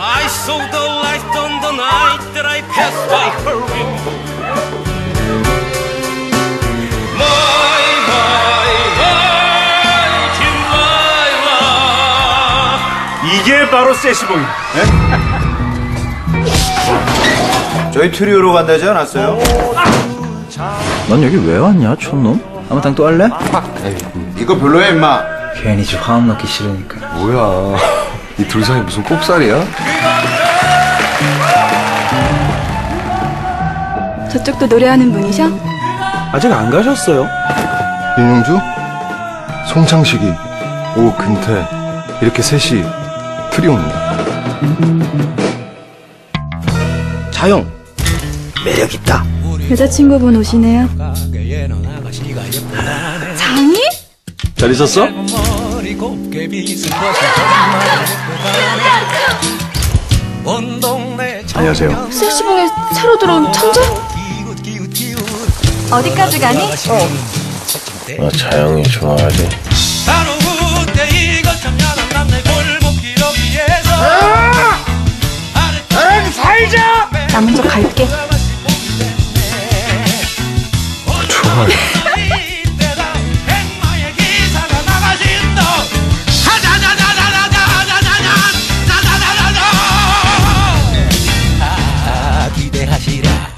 I saw the light on the night that I passed by her window. My, my, my, Delilah. 이게 바로 세시봉이. 저희 트리오로 간다지 않았어요? 넌 여기 왜 왔냐, 촌놈? 아무튼 또 할래? 이거 별로야 임마 괜히 지 화음 넣기 싫으니까. 뭐야? 이 둘 사이 무슨 꼽살이야? 저쪽도 노래하는 분이셔? 아직 안 가셨어요? 윤영주, 송창식이, 오근태 이렇게 셋이 트리오입니다. 자영. 매력 있다. 여자친구분 오시네요. 장이? 잘 있었어? 안녕하세요. 섹시봉에 새로 들어온 천재? 어디까지 가니? 나 자영이 좋아하지. 나 먼저 갈게. 좋아요. girar.